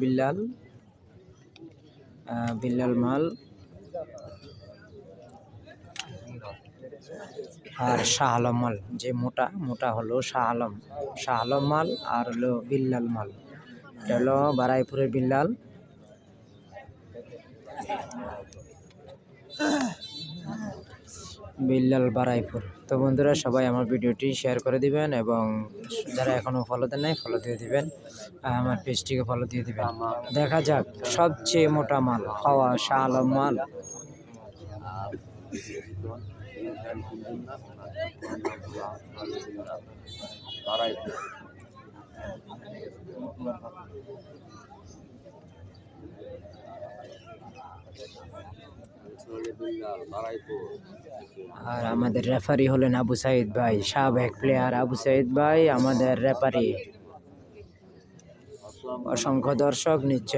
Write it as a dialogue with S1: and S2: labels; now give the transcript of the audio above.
S1: বিল্লাল। বিল্লাল মাল। আর শাহ আলম মাল, যে মোটা মোটা হলো শাহ আলম। শাহ আলম মাল আর হলো বিল্লাল মাল। এটা হলো বারাইপুরের বিল্লাল। বিল্লাল বারাইপুর। তো বন্ধুরা, সবাই আমার ভিডিওটি শেয়ার করে দিবেন এবং যারা এখনও ফলো দেন নাই ফলো দিয়ে দিবেন। আমার পেজটিকে ফলো দিয়ে দিবেন। দেখা যাক, সবচেয়ে মোটা মাল খাওয়া শাহ আলম মাল। আর আমাদের রেফারি হলেন আবু সাইদ ভাই, সাবেক প্লেয়ার আবু সাইদ ভাই, আমাদের রেফারি অসংখ্য দর্শক নিচ্ছে